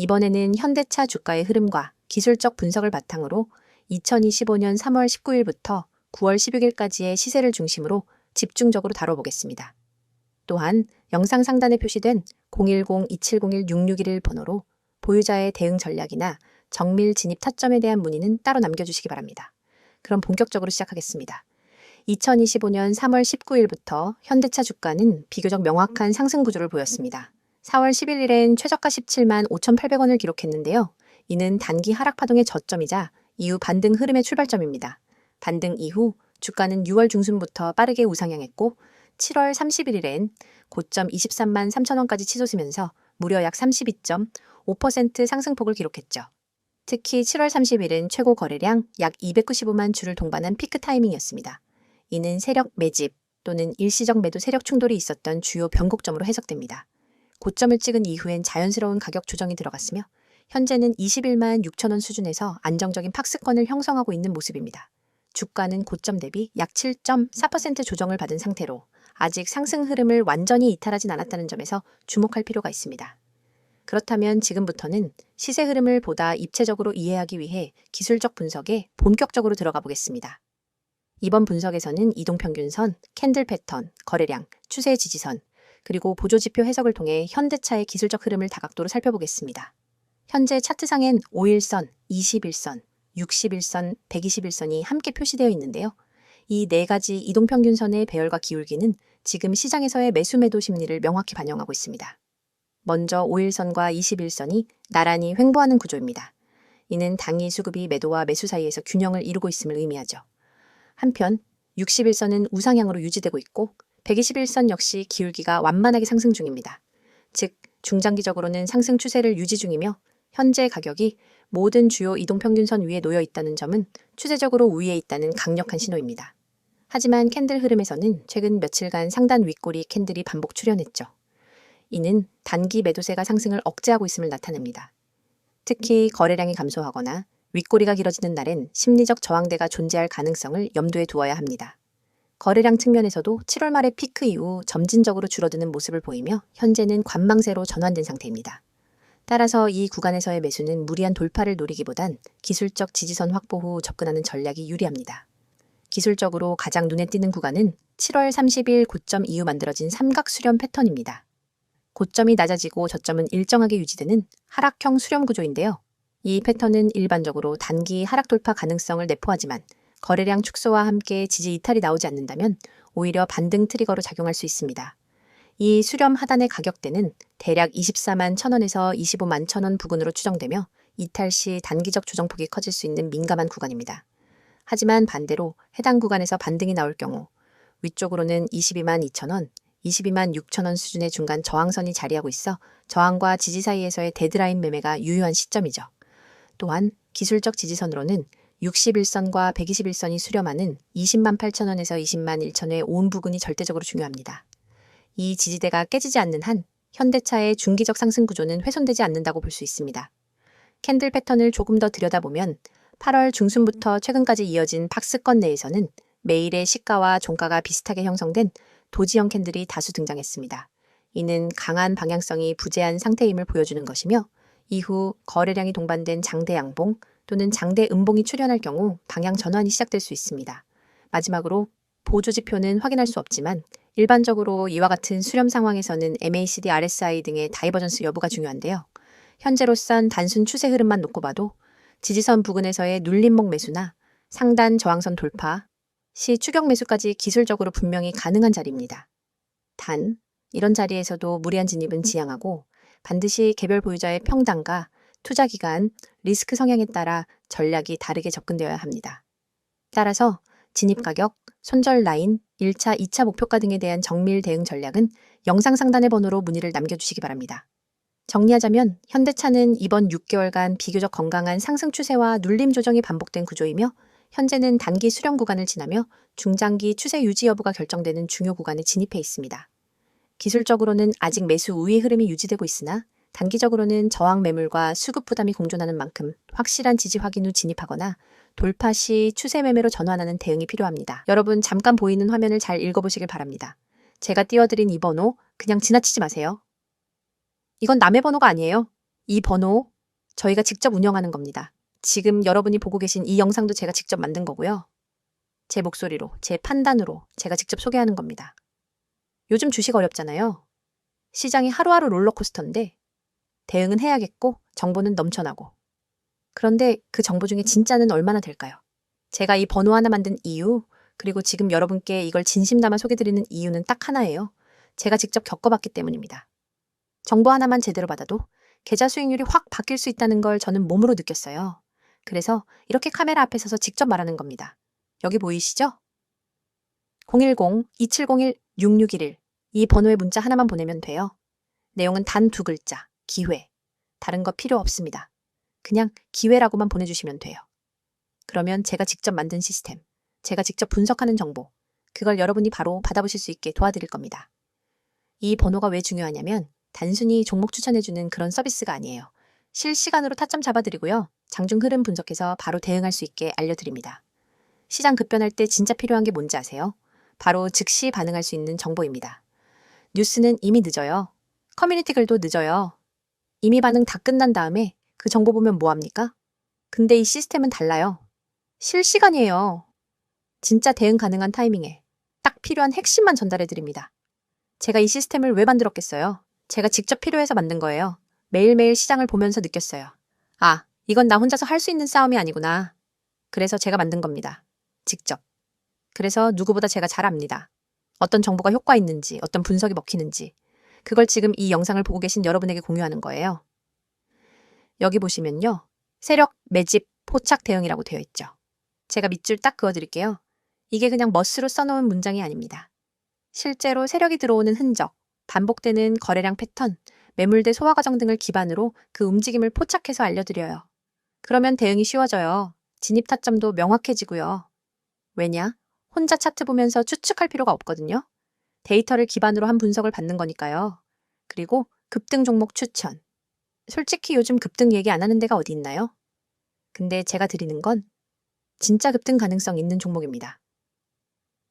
이번에는 현대차 주가의 흐름과 기술적 분석을 바탕으로 2025년 3월 19일부터 9월 16일까지의 시세를 중심으로 집중적으로 다뤄보겠습니다. 또한 영상 상단에 표시된 010-2701-6611 번호로 보유자의 대응 전략이나 정밀 진입 타점에 대한 문의는 따로 남겨주시기 바랍니다. 그럼 본격적으로 시작하겠습니다. 2025년 3월 19일부터 현대차 주가는 비교적 명확한 상승 구조를 보였습니다. 4월 11일엔 최저가 17만 5,800원을 기록했는데요. 이는 단기 하락 파동의 저점이자 이후 반등 흐름의 출발점입니다. 반등 이후 주가는 6월 중순부터 빠르게 우상향했고 7월 31일엔 고점 23만 3천원까지 치솟으면서 무려 약 32.5% 상승폭을 기록했죠. 특히 7월 30일은 최고 거래량 약 295만 주를 동반한 피크 타이밍이었습니다. 이는 세력 매집 또는 일시적 매도 세력 충돌이 있었던 주요 변곡점으로 해석됩니다. 고점을 찍은 이후엔 자연스러운 가격 조정이 들어갔으며 현재는 21만 6천 원 수준에서 안정적인 박스권을 형성하고 있는 모습입니다. 주가는 고점 대비 약 7.4% 조정을 받은 상태로 아직 상승 흐름을 완전히 이탈하진 않았다는 점에서 주목할 필요가 있습니다. 그렇다면 지금부터는 시세 흐름을 보다 입체적으로 이해하기 위해 기술적 분석에 본격적으로 들어가 보겠습니다. 이번 분석에서는 이동평균선, 캔들 패턴, 거래량, 추세 지지선, 그리고 보조지표 해석을 통해 현대차의 기술적 흐름을 다각도로 살펴보겠습니다. 현재 차트상엔 5일선, 21선, 61선, 121선이 함께 표시되어 있는데요. 이 네 가지 이동평균선의 배열과 기울기는 지금 시장에서의 매수 매도 심리를 명확히 반영하고 있습니다. 먼저 5일선과 21선이 나란히 횡보하는 구조입니다. 이는 당일 수급이 매도와 매수 사이에서 균형을 이루고 있음을 의미하죠. 한편 61선은 우상향으로 유지되고 있고 121선 역시 기울기가 완만하게 상승 중입니다. 즉 중장기적으로는 상승 추세를 유지 중이며 현재 가격이 모든 주요 이동평균선 위에 놓여 있다는 점은 추세적으로 우위에 있다는 강력한 신호입니다. 하지만 캔들 흐름에서는 최근 며칠간 상단 윗꼬리 캔들이 반복 출현했죠. 이는 단기 매도세가 상승을 억제하고 있음을 나타냅니다. 특히 거래량이 감소하거나 윗꼬리가 길어지는 날엔 심리적 저항대가 존재할 가능성을 염두에 두어야 합니다. 거래량 측면에서도 7월 말의 피크 이후 점진적으로 줄어드는 모습을 보이며 현재는 관망세로 전환된 상태입니다. 따라서 이 구간에서의 매수는 무리한 돌파를 노리기보단 기술적 지지선 확보 후 접근하는 전략이 유리합니다. 기술적으로 가장 눈에 띄는 구간은 7월 30일 고점 이후 만들어진 삼각 수렴 패턴입니다. 고점이 낮아지고 저점은 일정하게 유지되는 하락형 수렴 구조인데요. 이 패턴은 일반적으로 단기 하락 돌파 가능성을 내포하지만 거래량 축소와 함께 지지 이탈이 나오지 않는다면 오히려 반등 트리거로 작용할 수 있습니다. 이 수렴 하단의 가격대는 대략 24만 1천원에서 25만 1천원 부근으로 추정되며 이탈 시 단기적 조정폭이 커질 수 있는 민감한 구간입니다. 하지만 반대로 해당 구간에서 반등이 나올 경우 위쪽으로는 22만 2천원, 22만 6천원 수준의 중간 저항선이 자리하고 있어 저항과 지지 사이에서의 데드라인 매매가 유효한 시점이죠. 또한 기술적 지지선으로는 61선과 121선이 수렴하는 20만 8천원에서 20만 1천원의 온 부근이 절대적으로 중요합니다. 이 지지대가 깨지지 않는 한 현대차의 중기적 상승 구조는 훼손되지 않는다고 볼 수 있습니다. 캔들 패턴을 조금 더 들여다보면 8월 중순부터 최근까지 이어진 박스권 내에서는 매일의 시가와 종가가 비슷하게 형성된 도지형 캔들이 다수 등장했습니다. 이는 강한 방향성이 부재한 상태임을 보여주는 것이며 이후 거래량이 동반된 장대 양봉 또는 장대 음봉이 출현할 경우 방향 전환이 시작될 수 있습니다. 마지막으로 보조 지표는 확인할 수 없지만 일반적으로 이와 같은 수렴 상황에서는 MACD, RSI 등의 다이버전스 여부가 중요한데요. 현재로선 단순 추세 흐름만 놓고 봐도 지지선 부근에서의 눌림목 매수나 상단 저항선 돌파, 시 추격 매수까지 기술적으로 분명히 가능한 자리입니다. 단, 이런 자리에서도 무리한 진입은 지양하고 반드시 개별 보유자의 평단과 투자 기간, 리스크 성향에 따라 전략이 다르게 접근되어야 합니다. 따라서 진입 가격, 손절 라인, 1차, 2차 목표가 등에 대한 정밀 대응 전략은 영상 상단의 번호로 문의를 남겨주시기 바랍니다. 정리하자면 현대차는 이번 6개월간 비교적 건강한 상승 추세와 눌림 조정이 반복된 구조이며 현재는 단기 수렴 구간을 지나며 중장기 추세 유지 여부가 결정되는 중요 구간에 진입해 있습니다. 기술적으로는 아직 매수 우위 흐름이 유지되고 있으나 단기적으로는 저항 매물과 수급 부담이 공존하는 만큼 확실한 지지 확인 후 진입하거나 돌파 시 추세 매매로 전환하는 대응이 필요합니다. 여러분 잠깐 보이는 화면을 잘 읽어보시길 바랍니다. 제가 띄워드린 이 번호 그냥 지나치지 마세요. 이건 남의 번호가 아니에요. 이 번호 저희가 직접 운영하는 겁니다. 지금 여러분이 보고 계신 이 영상도 제가 직접 만든 거고요. 제 목소리로, 제 판단으로 제가 직접 소개하는 겁니다. 요즘 주식 어렵잖아요. 시장이 하루하루 롤러코스터인데 대응은 해야겠고 정보는 넘쳐나고. 그런데 그 정보 중에 진짜는 얼마나 될까요? 제가 이 번호 하나 만든 이유, 그리고 지금 여러분께 이걸 진심 담아 소개드리는 이유는 딱 하나예요. 제가 직접 겪어봤기 때문입니다. 정보 하나만 제대로 받아도 계좌 수익률이 확 바뀔 수 있다는 걸 저는 몸으로 느꼈어요. 그래서 이렇게 카메라 앞에 서서 직접 말하는 겁니다. 여기 보이시죠? 010-2701-6611. 이 번호에 문자 하나만 보내면 돼요. 내용은 단 두 글자, 기회. 다른 거 필요 없습니다. 그냥 기회라고만 보내주시면 돼요. 그러면 제가 직접 만든 시스템, 제가 직접 분석하는 정보, 그걸 여러분이 바로 받아보실 수 있게 도와드릴 겁니다. 이 번호가 왜 중요하냐면 단순히 종목 추천해주는 그런 서비스가 아니에요. 실시간으로 타점 잡아드리고요. 장중 흐름 분석해서 바로 대응할 수 있게 알려드립니다. 시장 급변할 때 진짜 필요한 게 뭔지 아세요? 바로 즉시 반응할 수 있는 정보입니다. 뉴스는 이미 늦어요. 커뮤니티 글도 늦어요. 이미 반응 다 끝난 다음에 그 정보 보면 뭐합니까? 근데 이 시스템은 달라요. 실시간이에요. 진짜 대응 가능한 타이밍에 딱 필요한 핵심만 전달해 드립니다. 제가 이 시스템을 왜 만들었겠어요? 제가 직접 필요해서 만든 거예요. 매일매일 시장을 보면서 느꼈어요. 아, 이건 나 혼자서 할 수 있는 싸움이 아니구나. 그래서 제가 만든 겁니다. 직접. 그래서 누구보다 제가 잘 압니다. 어떤 정보가 효과 있는지, 어떤 분석이 먹히는지. 그걸 지금 이 영상을 보고 계신 여러분에게 공유하는 거예요. 여기 보시면요. 세력, 매집, 포착 대응이라고 되어 있죠. 제가 밑줄 딱 그어드릴게요. 이게 그냥 멋으로 써놓은 문장이 아닙니다. 실제로 세력이 들어오는 흔적, 반복되는 거래량 패턴, 매물대 소화 과정 등을 기반으로 그 움직임을 포착해서 알려드려요. 그러면 대응이 쉬워져요. 진입 타점도 명확해지고요. 왜냐? 혼자 차트 보면서 추측할 필요가 없거든요. 데이터를 기반으로 한 분석을 받는 거니까요. 그리고 급등 종목 추천. 솔직히 요즘 급등 얘기 안 하는 데가 어디 있나요? 근데 제가 드리는 건 진짜 급등 가능성 있는 종목입니다.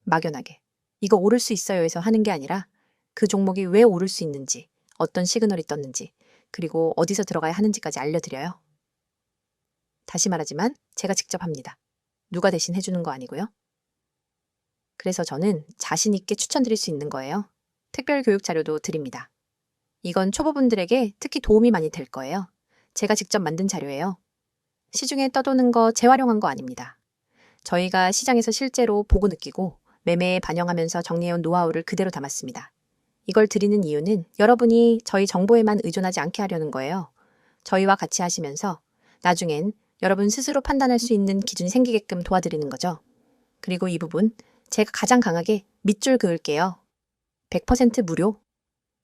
막연하게. 이거 오를 수 있어요 해서 하는 게 아니라 그 종목이 왜 오를 수 있는지, 어떤 시그널이 떴는지, 그리고 어디서 들어가야 하는지까지 알려드려요. 다시 말하지만 제가 직접 합니다. 누가 대신 해주는 거 아니고요. 그래서 저는 자신 있게 추천드릴 수 있는 거예요. 특별 교육 자료도 드립니다. 이건 초보분들에게 특히 도움이 많이 될 거예요. 제가 직접 만든 자료예요. 시중에 떠도는 거 재활용한 거 아닙니다. 저희가 시장에서 실제로 보고 느끼고 매매에 반영하면서 정리해온 노하우를 그대로 담았습니다. 이걸 드리는 이유는 여러분이 저희 정보에만 의존하지 않게 하려는 거예요. 저희와 같이 하시면서 나중엔 여러분 스스로 판단할 수 있는 기준이 생기게끔 도와드리는 거죠. 그리고 이 부분 제가 가장 강하게 밑줄 그을게요. 100% 무료.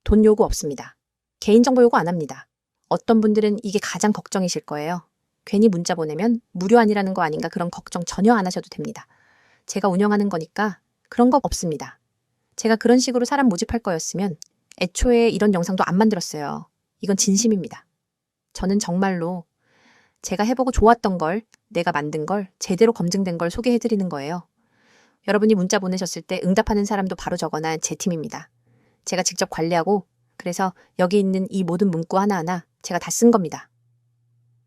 돈 요구 없습니다. 개인정보 요구 안 합니다. 어떤 분들은 이게 가장 걱정이실 거예요. 괜히 문자 보내면 무료 아니라는 거 아닌가 그런 걱정 전혀 안 하셔도 됩니다. 제가 운영하는 거니까 그런 거 없습니다. 제가 그런 식으로 사람 모집할 거였으면 애초에 이런 영상도 안 만들었어요. 이건 진심입니다. 저는 정말로 제가 해보고 좋았던 걸, 내가 만든 걸, 제대로 검증된 걸 소개해드리는 거예요. 여러분이 문자 보내셨을 때 응답하는 사람도 바로 적어놔 제 팀입니다. 제가 직접 관리하고, 그래서 여기 있는 이 모든 문구 하나하나 제가 다 쓴 겁니다.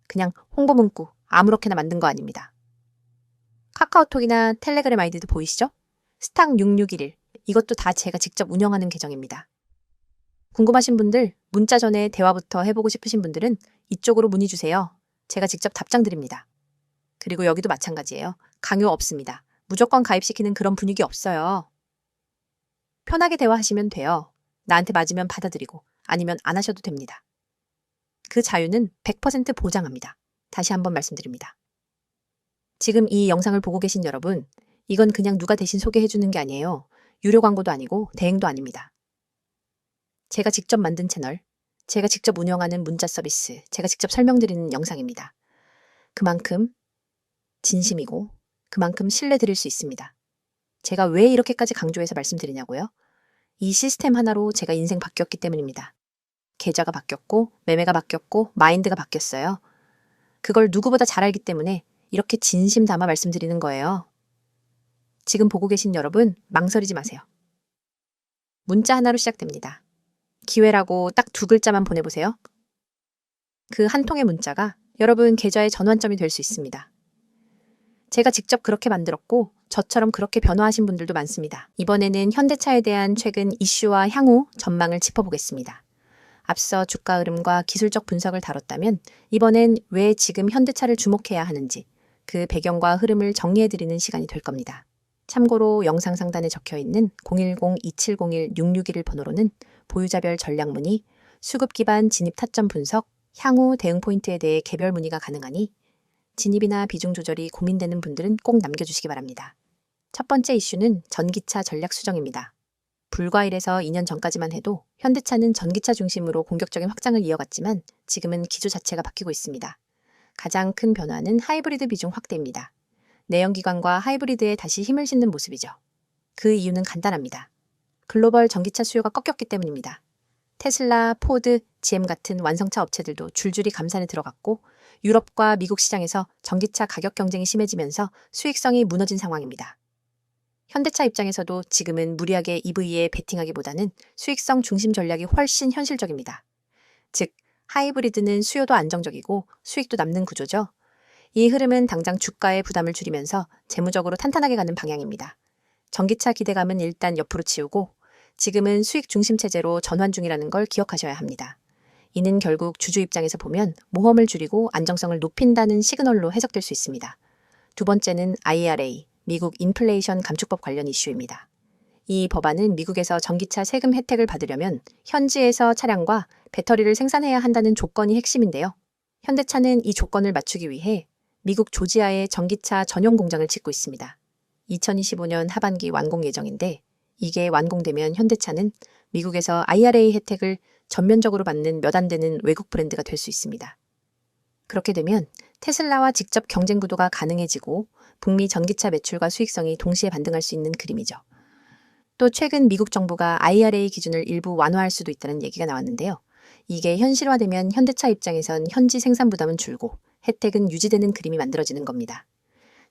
그냥 홍보 문구 아무렇게나 만든 거 아닙니다. 카카오톡이나 텔레그램 아이디도 보이시죠? 스탁 6611 이것도 다 제가 직접 운영하는 계정입니다. 궁금하신 분들 문자 전에 대화부터 해보고 싶으신 분들은 이쪽으로 문의 주세요. 제가 직접 답장 드립니다. 그리고 여기도 마찬가지예요. 강요 없습니다. 무조건 가입시키는 그런 분위기 없어요. 편하게 대화하시면 돼요. 나한테 맞으면 받아들이고 아니면 안 하셔도 됩니다. 그 자유는 100% 보장합니다. 다시 한번 말씀드립니다. 지금 이 영상을 보고 계신 여러분, 이건 그냥 누가 대신 소개해주는 게 아니에요. 유료 광고도 아니고 대행도 아닙니다. 제가 직접 만든 채널, 제가 직접 운영하는 문자 서비스, 제가 직접 설명드리는 영상입니다. 그만큼 진심이고 그만큼 신뢰 드릴 수 있습니다. 제가 왜 이렇게까지 강조해서 말씀드리냐고요? 이 시스템 하나로 제가 인생 바뀌었기 때문입니다. 계좌가 바뀌었고, 매매가 바뀌었고, 마인드가 바뀌었어요. 그걸 누구보다 잘 알기 때문에 이렇게 진심 담아 말씀드리는 거예요. 지금 보고 계신 여러분, 망설이지 마세요. 문자 하나로 시작됩니다. 기회라고 딱 두 글자만 보내보세요. 그 한 통의 문자가 여러분 계좌의 전환점이 될 수 있습니다. 제가 직접 그렇게 만들었고 저처럼 그렇게 변화하신 분들도 많습니다. 이번에는 현대차에 대한 최근 이슈와 향후 전망을 짚어보겠습니다. 앞서 주가 흐름과 기술적 분석을 다뤘다면 이번엔 왜 지금 현대차를 주목해야 하는지 그 배경과 흐름을 정리해드리는 시간이 될 겁니다. 참고로 영상 상단에 적혀 있는 010-2701-661 번호로는 보유자별 전략 문의, 수급 기반 진입 타점 분석, 향후 대응 포인트에 대해 개별 문의가 가능하니 진입이나 비중 조절이 고민되는 분들은 꼭 남겨주시기 바랍니다. 첫 번째 이슈는 전기차 전략 수정입니다. 불과 1에서 2년 전까지만 해도 현대차는 전기차 중심으로 공격적인 확장을 이어갔지만 지금은 기조 자체가 바뀌고 있습니다. 가장 큰 변화는 하이브리드 비중 확대입니다. 내연기관과 하이브리드에 다시 힘을 싣는 모습이죠. 그 이유는 간단합니다. 글로벌 전기차 수요가 꺾였기 때문입니다. 테슬라, 포드, GM 같은 완성차 업체들도 줄줄이 감산에 들어갔고 유럽과 미국 시장에서 전기차 가격 경쟁이 심해지면서 수익성이 무너진 상황입니다. 현대차 입장에서도 지금은 무리하게 EV에 베팅하기보다는 수익성 중심 전략이 훨씬 현실적입니다. 즉, 하이브리드는 수요도 안정적이고 수익도 남는 구조죠. 이 흐름은 당장 주가의 부담을 줄이면서 재무적으로 탄탄하게 가는 방향입니다. 전기차 기대감은 일단 옆으로 치우고 지금은 수익 중심 체제로 전환 중이라는 걸 기억하셔야 합니다. 이는 결국 주주 입장에서 보면 모험을 줄이고 안정성을 높인다는 시그널로 해석될 수 있습니다. 두 번째는 IRA, 미국 인플레이션 감축법 관련 이슈입니다. 이 법안은 미국에서 전기차 세금 혜택을 받으려면 현지에서 차량과 배터리를 생산해야 한다는 조건이 핵심인데요. 현대차는 이 조건을 맞추기 위해 미국 조지아에 전기차 전용 공장을 짓고 있습니다. 2025년 하반기 완공 예정인데 이게 완공되면 현대차는 미국에서 IRA 혜택을 전면적으로 받는 몇 안 되는 외국 브랜드가 될 수 있습니다. 그렇게 되면 테슬라와 직접 경쟁 구도가 가능해지고 북미 전기차 매출과 수익성이 동시에 반등할 수 있는 그림이죠. 또 최근 미국 정부가 IRA 기준을 일부 완화할 수도 있다는 얘기가 나왔는데요. 이게 현실화되면 현대차 입장에선 현지 생산 부담은 줄고 혜택은 유지되는 그림이 만들어지는 겁니다.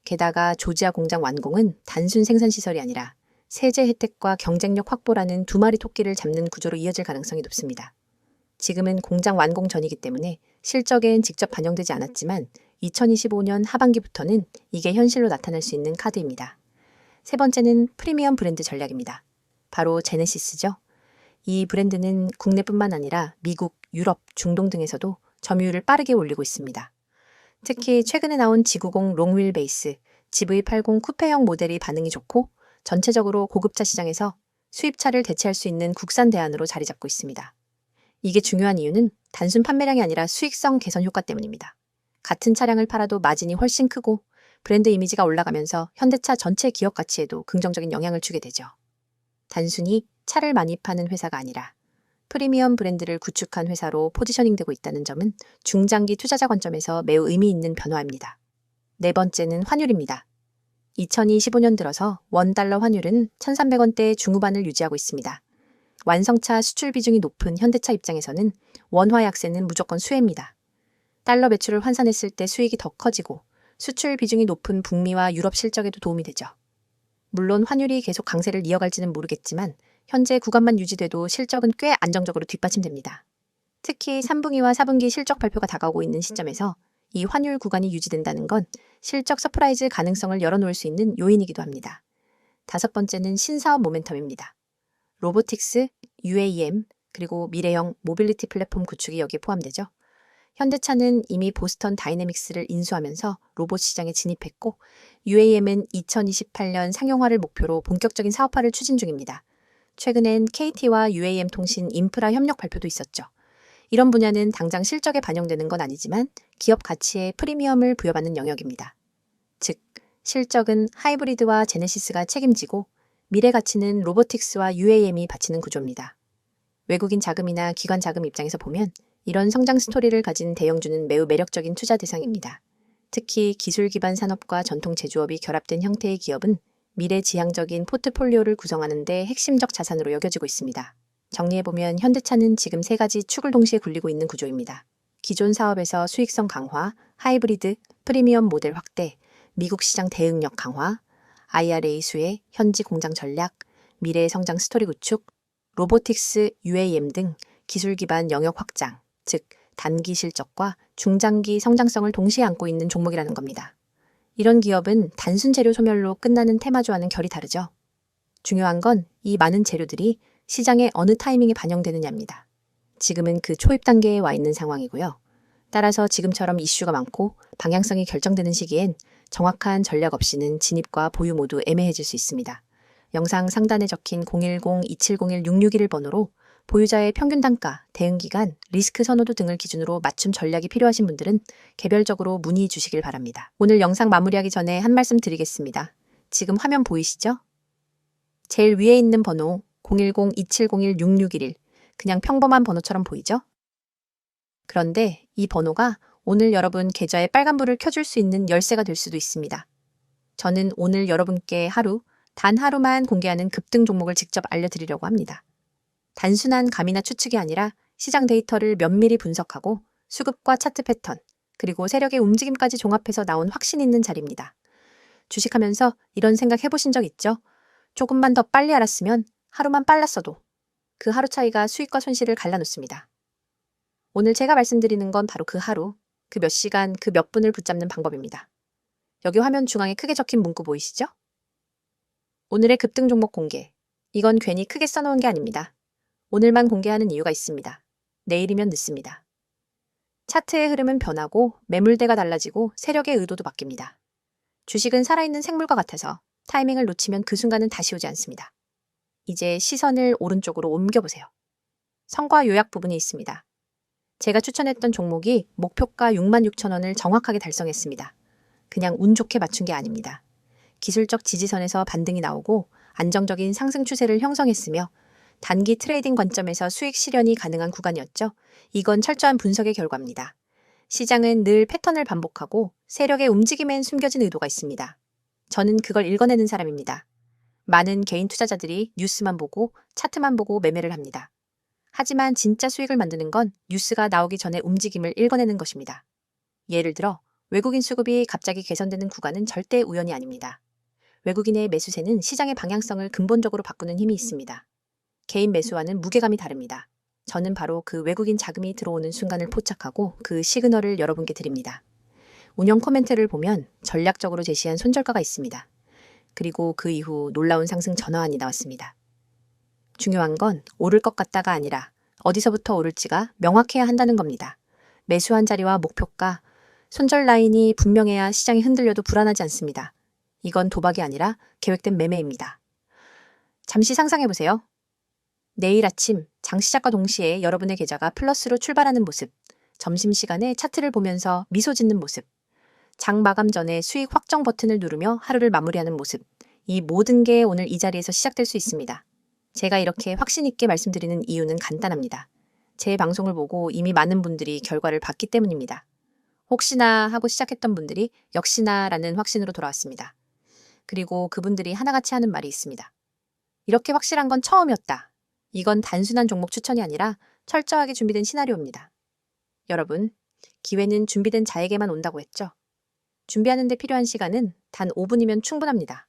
게다가 조지아 공장 완공은 단순 생산 시설이 아니라 세제 혜택과 경쟁력 확보라는 두 마리 토끼를 잡는 구조로 이어질 가능성이 높습니다. 지금은 공장 완공 전이기 때문에 실적엔 직접 반영되지 않았지만 2025년 하반기부터는 이게 현실로 나타날 수 있는 카드입니다. 세 번째는 프리미엄 브랜드 전략입니다. 바로 제네시스죠. 이 브랜드는 국내뿐만 아니라 미국, 유럽, 중동 등에서도 점유율을 빠르게 올리고 있습니다. 특히 최근에 나온 지구공 롱휠 베이스, GV80 쿠페형 모델이 반응이 좋고 전체적으로 고급차 시장에서 수입차를 대체할 수 있는 국산 대안으로 자리 잡고 있습니다. 이게 중요한 이유는 단순 판매량이 아니라 수익성 개선 효과 때문입니다. 같은 차량을 팔아도 마진이 훨씬 크고 브랜드 이미지가 올라가면서 현대차 전체 기업 가치에도 긍정적인 영향을 주게 되죠. 단순히 차를 많이 파는 회사가 아니라 프리미엄 브랜드를 구축한 회사로 포지셔닝되고 있다는 점은 중장기 투자자 관점에서 매우 의미 있는 변화입니다. 네 번째는 환율입니다. 2025년 들어서 원달러 환율은 1,300원대 중후반을 유지하고 있습니다. 완성차 수출 비중이 높은 현대차 입장에서는 원화 약세는 무조건 수혜입니다. 달러 매출을 환산했을 때 수익이 더 커지고 수출 비중이 높은 북미와 유럽 실적에도 도움이 되죠. 물론 환율이 계속 강세를 이어갈지는 모르겠지만 현재 구간만 유지돼도 실적은 꽤 안정적으로 뒷받침됩니다. 특히 3분기와 4분기 실적 발표가 다가오고 있는 시점에서 이 환율 구간이 유지된다는 건 실적 서프라이즈 가능성을 열어놓을 수 있는 요인이기도 합니다. 다섯 번째는 신사업 모멘텀입니다. 로보틱스, UAM, 그리고 미래형 모빌리티 플랫폼 구축이 여기에 포함되죠. 현대차는 이미 보스턴 다이내믹스를 인수하면서 로봇 시장에 진입했고 UAM은 2028년 상용화를 목표로 본격적인 사업화를 추진 중입니다. 최근엔 KT와 UAM 통신 인프라 협력 발표도 있었죠. 이런 분야는 당장 실적에 반영되는 건 아니지만 기업 가치에 프리미엄을 부여받는 영역입니다. 즉, 실적은 하이브리드와 제네시스가 책임지고 미래 가치는 로보틱스와 UAM이 바치는 구조입니다. 외국인 자금이나 기관 자금 입장에서 보면 이런 성장 스토리를 가진 대형주는 매우 매력적인 투자 대상입니다. 특히 기술 기반 산업과 전통 제조업이 결합된 형태의 기업은 미래 지향적인 포트폴리오를 구성하는 데 핵심적 자산으로 여겨지고 있습니다. 정리해보면 현대차는 지금 세 가지 축을 동시에 굴리고 있는 구조입니다. 기존 사업에서 수익성 강화, 하이브리드, 프리미엄 모델 확대, 미국 시장 대응력 강화, IRA 수혜, 현지 공장 전략, 미래의 성장 스토리 구축, 로보틱스, UAM 등 기술 기반 영역 확장, 즉 단기 실적과 중장기 성장성을 동시에 안고 있는 종목이라는 겁니다. 이런 기업은 단순 재료 소멸로 끝나는 테마주와는 결이 다르죠. 중요한 건 이 많은 재료들이 시장의 어느 타이밍에 반영되느냐입니다. 지금은 그 초입 단계에 와 있는 상황이고요. 따라서 지금처럼 이슈가 많고 방향성이 결정되는 시기엔 정확한 전략 없이는 진입과 보유 모두 애매해질 수 있습니다. 영상 상단에 적힌 010-2701-661 번호로 보유자의 평균 단가, 대응 기간, 리스크 선호도 등을 기준으로 맞춤 전략이 필요하신 분들은 개별적으로 문의 주시길 바랍니다. 오늘 영상 마무리하기 전에 한 말씀 드리겠습니다. 지금 화면 보이시죠? 제일 위에 있는 번호 010-2701-6611 그냥 평범한 번호처럼 보이죠? 그런데 이 번호가 오늘 여러분 계좌에 빨간불을 켜줄 수 있는 열쇠가 될 수도 있습니다. 저는 오늘 여러분께 하루, 단 하루만 공개하는 급등 종목을 직접 알려드리려고 합니다. 단순한 감이나 추측이 아니라 시장 데이터를 면밀히 분석하고 수급과 차트 패턴, 그리고 세력의 움직임까지 종합해서 나온 확신 있는 자리입니다. 주식하면서 이런 생각 해보신 적 있죠? 조금만 더 빨리 알았으면 하루만 빨랐어도 그 하루 차이가 수익과 손실을 갈라놓습니다. 오늘 제가 말씀드리는 건 바로 그 하루, 그 몇 시간, 그 몇 분을 붙잡는 방법입니다. 여기 화면 중앙에 크게 적힌 문구 보이시죠? 오늘의 급등 종목 공개. 이건 괜히 크게 써놓은 게 아닙니다. 오늘만 공개하는 이유가 있습니다. 내일이면 늦습니다. 차트의 흐름은 변하고 매물대가 달라지고 세력의 의도도 바뀝니다. 주식은 살아있는 생물과 같아서 타이밍을 놓치면 그 순간은 다시 오지 않습니다. 이제 시선을 오른쪽으로 옮겨보세요. 성과 요약 부분이 있습니다. 제가 추천했던 종목이 목표가 66,000원을 정확하게 달성했습니다. 그냥 운 좋게 맞춘 게 아닙니다. 기술적 지지선에서 반등이 나오고 안정적인 상승 추세를 형성했으며 단기 트레이딩 관점에서 수익 실현이 가능한 구간이었죠. 이건 철저한 분석의 결과입니다. 시장은 늘 패턴을 반복하고 세력의 움직임엔 숨겨진 의도가 있습니다. 저는 그걸 읽어내는 사람입니다. 많은 개인 투자자들이 뉴스만 보고 차트만 보고 매매를 합니다. 하지만 진짜 수익을 만드는 건 뉴스가 나오기 전에 움직임을 읽어내는 것입니다. 예를 들어 외국인 수급이 갑자기 개선되는 구간은 절대 우연이 아닙니다. 외국인의 매수세는 시장의 방향성을 근본적으로 바꾸는 힘이 있습니다. 개인 매수와는 무게감이 다릅니다. 저는 바로 그 외국인 자금이 들어오는 순간을 포착하고 그 시그널을 여러분께 드립니다. 운영 코멘트를 보면 전략적으로 제시한 손절가가 있습니다. 그리고 그 이후 놀라운 상승 전화안이 나왔습니다. 중요한 건 오를 것 같다가 아니라 어디서부터 오를지가 명확해야 한다는 겁니다. 매수한 자리와 목표가, 손절 라인이 분명해야 시장이 흔들려도 불안하지 않습니다. 이건 도박이 아니라 계획된 매매입니다. 잠시 상상해보세요. 내일 아침 장 시작과 동시에 여러분의 계좌가 플러스로 출발하는 모습, 점심시간에 차트를 보면서 미소 짓는 모습, 장 마감 전에 수익 확정 버튼을 누르며 하루를 마무리하는 모습, 이 모든 게 오늘 이 자리에서 시작될 수 있습니다. 제가 이렇게 확신 있게 말씀드리는 이유는 간단합니다. 제 방송을 보고 이미 많은 분들이 결과를 봤기 때문입니다. 혹시나 하고 시작했던 분들이 역시나 라는 확신으로 돌아왔습니다. 그리고 그분들이 하나같이 하는 말이 있습니다. 이렇게 확실한 건 처음이었다. 이건 단순한 종목 추천이 아니라 철저하게 준비된 시나리오입니다. 여러분, 기회는 준비된 자에게만 온다고 했죠? 준비하는 데 필요한 시간은 단 5분이면 충분합니다.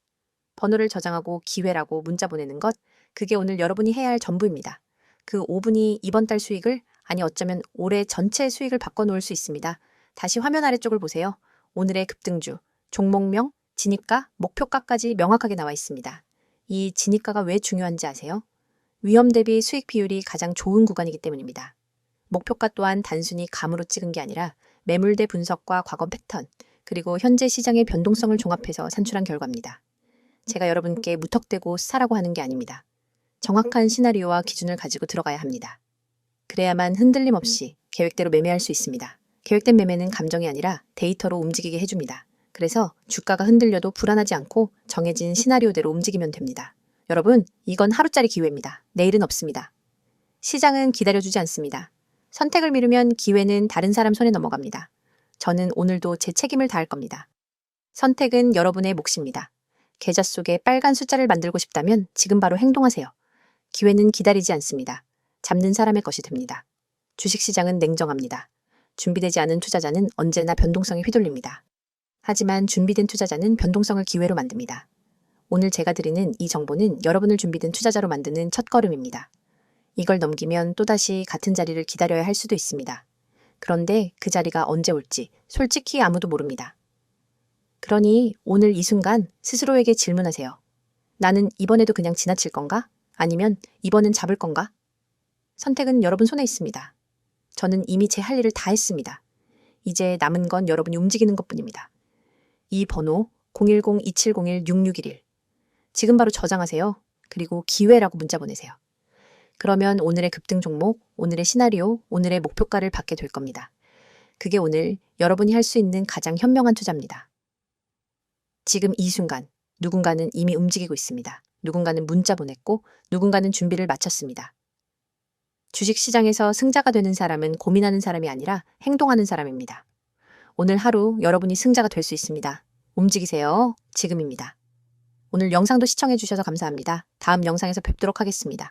번호를 저장하고 기회라고 문자 보내는 것, 그게 오늘 여러분이 해야 할 전부입니다. 그 5분이 이번 달 수익을, 아니 어쩌면 올해 전체 수익을 바꿔놓을 수 있습니다. 다시 화면 아래쪽을 보세요. 오늘의 급등주, 종목명, 진입가, 목표가까지 명확하게 나와 있습니다. 이 진입가가 왜 중요한지 아세요? 위험 대비 수익 비율이 가장 좋은 구간이기 때문입니다. 목표가 또한 단순히 감으로 찍은 게 아니라 매물 대 분석과 과거 패턴, 그리고 현재 시장의 변동성을 종합해서 산출한 결과입니다. 제가 여러분께 무턱대고 사라고 하는 게 아닙니다. 정확한 시나리오와 기준을 가지고 들어가야 합니다. 그래야만 흔들림 없이 계획대로 매매할 수 있습니다. 계획된 매매는 감정이 아니라 데이터로 움직이게 해줍니다. 그래서 주가가 흔들려도 불안하지 않고 정해진 시나리오대로 움직이면 됩니다. 여러분, 이건 하루짜리 기회입니다. 내일은 없습니다. 시장은 기다려주지 않습니다. 선택을 미루면 기회는 다른 사람 손에 넘어갑니다. 저는 오늘도 제 책임을 다할 겁니다. 선택은 여러분의 몫입니다. 계좌 속에 빨간 숫자를 만들고 싶다면 지금 바로 행동하세요. 기회는 기다리지 않습니다. 잡는 사람의 것이 됩니다. 주식시장은 냉정합니다. 준비되지 않은 투자자는 언제나 변동성에 휘둘립니다. 하지만 준비된 투자자는 변동성을 기회로 만듭니다. 오늘 제가 드리는 이 정보는 여러분을 준비된 투자자로 만드는 첫 걸음입니다. 이걸 넘기면 또다시 같은 자리를 기다려야 할 수도 있습니다. 그런데 그 자리가 언제 올지 솔직히 아무도 모릅니다. 그러니 오늘 이 순간 스스로에게 질문하세요. 나는 이번에도 그냥 지나칠 건가? 아니면 이번엔 잡을 건가? 선택은 여러분 손에 있습니다. 저는 이미 제 할 일을 다 했습니다. 이제 남은 건 여러분이 움직이는 것 뿐입니다. 이 번호 010-2701-6611. 지금 바로 저장하세요. 그리고 기회라고 문자 보내세요. 그러면 오늘의 급등 종목, 오늘의 시나리오, 오늘의 목표가를 받게 될 겁니다. 그게 오늘 여러분이 할 수 있는 가장 현명한 투자입니다. 지금 이 순간 누군가는 이미 움직이고 있습니다. 누군가는 문자 보냈고 누군가는 준비를 마쳤습니다. 주식 시장에서 승자가 되는 사람은 고민하는 사람이 아니라 행동하는 사람입니다. 오늘 하루 여러분이 승자가 될 수 있습니다. 움직이세요. 지금입니다. 오늘 영상도 시청해주셔서 감사합니다. 다음 영상에서 뵙도록 하겠습니다.